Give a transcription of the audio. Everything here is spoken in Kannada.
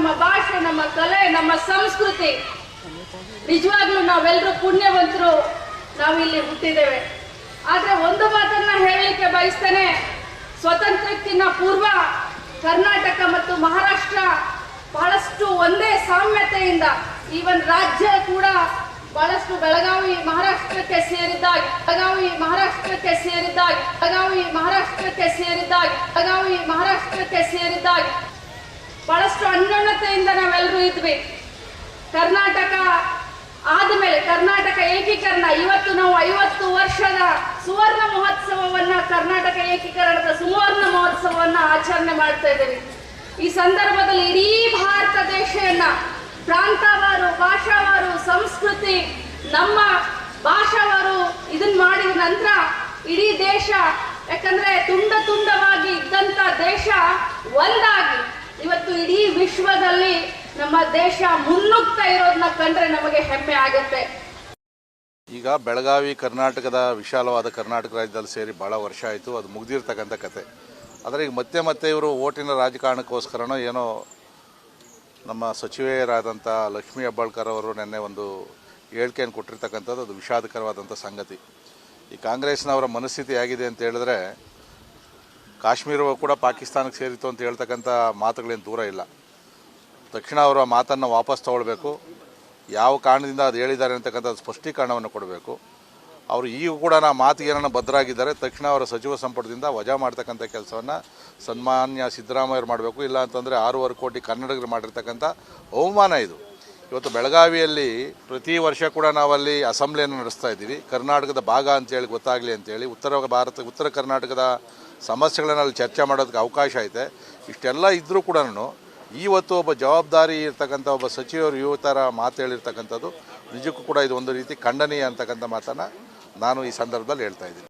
ನಮ್ಮ ಭಾಷೆ, ನಮ್ಮ ಕಲೆ, ನಮ್ಮ ಸಂಸ್ಕೃತಿ. ನಿಜವಾಗ್ಲೂ ನಾವೆಲ್ಲರೂ ಪುಣ್ಯವಂತರು, ನಾವಿಲ್ಲಿ ಹುಟ್ಟಿದ್ದೇವೆ. ಆದರೆ ಒಂದು ಮಾತನ್ನ ಹೇಳಲಿಕ್ಕೆ ಬಯಸ್ತೇನೆ. ಸ್ವತಂತ್ರಕ್ಕಿಂತ ಪೂರ್ವ ಕರ್ನಾಟಕ ಮತ್ತು ಮಹಾರಾಷ್ಟ್ರ ಬಹಳಷ್ಟು ಒಂದೇ ಸಾಮ್ಯತೆಯಿಂದ, ಈವನ್ ರಾಜ್ಯ ಕೂಡ ಬಹಳಷ್ಟು ಬೆಳಗಾವಿ, ಮಹಾರಾಷ್ಟ್ರಕ್ಕೆ ಸೇರಿದ್ದಾಗಿ, ಬೆಳಗಾವಿ, ಮಹಾರಾಷ್ಟ್ರಕ್ಕೆ ಸೇರಿದ್ದಾಗಿ, ಬೆಳಗಾವಿ, ಮಹಾರಾಷ್ಟ್ರಕ್ಕೆ ಸೇರಿದ್ದಾಗಿ, ಬೆಳಗಾವಿ, ಮಹಾರಾಷ್ಟ್ರಕ್ಕೆ ಸೇರಿದ್ದಾಗಿ. ಅನ್ಯೋನ್ಯತೆಯಿಂದ ನಾವೆಲ್ಲರೂ ಇದ್ವಿ. ಕರ್ನಾಟಕ ಆದಮೇಲೆ ಕರ್ನಾಟಕ ಏಕೀಕರಣ, ಇವತ್ತು ನಾವು ಐವತ್ತು ವರ್ಷದ ಸುವರ್ಣ ಮಹೋತ್ಸವವನ್ನ, ಕರ್ನಾಟಕ ಏಕೀಕರಣದ ಸುವರ್ಣ ಮಹೋತ್ಸವವನ್ನ ಆಚರಣೆ ಮಾಡ್ತಾ ಇದ್ದೇವೆ. ಈ ಸಂದರ್ಭದಲ್ಲಿ ಇಡೀ ಭಾರತ ದೇಶವನ್ನ ಪ್ರಾಂತವಾರು, ಭಾಷಾವಾರು, ಸಂಸ್ಕೃತಿ, ನಮ್ಮ ಭಾಷಾವಾರು ಇದನ್ನ ಮಾಡಿದ ನಂತರ ಇಡೀ ದೇಶ, ಯಾಕಂದ್ರೆ ತುಂಡ ತುಂಡವಾಗಿ ಇದ್ದಂತ ದೇಶ ಇಡೀ ವಿಶ್ವದಲ್ಲಿ ನಮ್ಮ ದೇಶ ಮುನ್ನುಗ್ತಾ ಇರೋದನ್ನ ಕಂಡ್ರೆ ನಮಗೆ ಹೆಮ್ಮೆ ಆಗುತ್ತೆ. ಈಗ ಬೆಳಗಾವಿ, ಕರ್ನಾಟಕದ ವಿಶಾಲವಾದ ಕರ್ನಾಟಕ ರಾಜ್ಯದಲ್ಲಿ ಸೇರಿ ಭಾಳ ವರ್ಷ ಆಯಿತು. ಅದು ಮುಗ್ದಿರ್ತಕ್ಕಂಥ ಕತೆ. ಆದರೆ ಈಗ ಮತ್ತೆ ಮತ್ತೆ ಇವರು ಓಟಿನ ರಾಜಕಾರಣಕ್ಕೋಸ್ಕರನೋ ಏನೋ ನಮ್ಮ ಸಚಿವೆಯರಾದಂಥ ಲಕ್ಷ್ಮೀ ಹೆಬ್ಬಾಳ್ಕರ್ ಅವರು ನಿನ್ನೆ ಒಂದು ಹೇಳಿಕೆಯನ್ನು ಕೊಟ್ಟಿರ್ತಕ್ಕಂಥದ್ದು ಅದು ವಿಷಾದಕರವಾದಂಥ ಸಂಗತಿ. ಈ ಕಾಂಗ್ರೆಸ್ನವರ ಮನಸ್ಥಿತಿ ಆಗಿದೆ ಅಂತ ಹೇಳಿದ್ರೆ ಕಾಶ್ಮೀರವು ಕೂಡ ಪಾಕಿಸ್ತಾನಕ್ಕೆ ಸೇರಿತು ಅಂತ ಹೇಳ್ತಕ್ಕಂಥ ಮಾತುಗಳೇನು ದೂರ ಇಲ್ಲ. ತಕ್ಷಣ ಅವರ ಮಾತನ್ನು ವಾಪಸ್ ತಗೊಳ್ಬೇಕು. ಯಾವ ಕಾರಣದಿಂದ ಅದು ಹೇಳಿದ್ದಾರೆ ಅಂತಕ್ಕಂಥ ಸ್ಪಷ್ಟೀಕರಣವನ್ನು ಕೊಡಬೇಕು. ಅವರು ಈಗ ಕೂಡ ನಾ ಮಾತಿಗೆ ಏನಾರ ಬದ್ಧರಾಗಿದ್ದಾರೆ ತಕ್ಷಣ ಅವರ ಸಚಿವ ಸಂಪುಟದಿಂದ ವಜಾ ಮಾಡ್ತಕ್ಕಂಥ ಕೆಲಸವನ್ನು ಸನ್ಮಾನ್ಯ ಸಿದ್ದರಾಮಯ್ಯರು ಮಾಡಬೇಕು. ಇಲ್ಲ ಅಂತಂದರೆ ಆರೂವರೆ ಕೋಟಿ ಕನ್ನಡಿಗರು ಮಾಡಿರ್ತಕ್ಕಂಥ ಅವಮಾನ ಇದು. ಇವತ್ತು ಬೆಳಗಾವಿಯಲ್ಲಿ ಪ್ರತಿ ವರ್ಷ ಕೂಡ ನಾವಲ್ಲಿ ಅಸೆಂಬ್ಲಿಯನ್ನು ನಡೆಸ್ತಾ ಇದ್ದೀವಿ. ಕರ್ನಾಟಕದ ಭಾಗ ಅಂತೇಳಿ ಗೊತ್ತಾಗಲಿ ಅಂತೇಳಿ ಉತ್ತರ ಭಾರತ, ಉತ್ತರ ಕರ್ನಾಟಕದ ಸಮಸ್ಯೆಗಳನ್ನು ಅಲ್ಲಿ ಚರ್ಚೆ ಮಾಡೋದಕ್ಕೆ ಅವಕಾಶ ಐತೆ. ಇಷ್ಟೆಲ್ಲ ಇದ್ದರೂ ಕೂಡ ಇವತ್ತು ಒಬ್ಬ ಜವಾಬ್ದಾರಿ ಇರ್ತಕ್ಕಂಥ ಒಬ್ಬ ಸಚಿವರು ಯುವತರ ಮಾತು ಹೇಳಿರ್ತಕ್ಕಂಥದ್ದು, ನಿಜಕ್ಕೂ ಕೂಡ ಇದು ಒಂದು ರೀತಿ ಖಂಡನೀಯ ಅಂತಕ್ಕಂಥ ಮಾತನ್ನು ನಾನು ಈ ಸಂದರ್ಭದಲ್ಲಿ ಹೇಳ್ತಾ ಇದ್ದೀನಿ.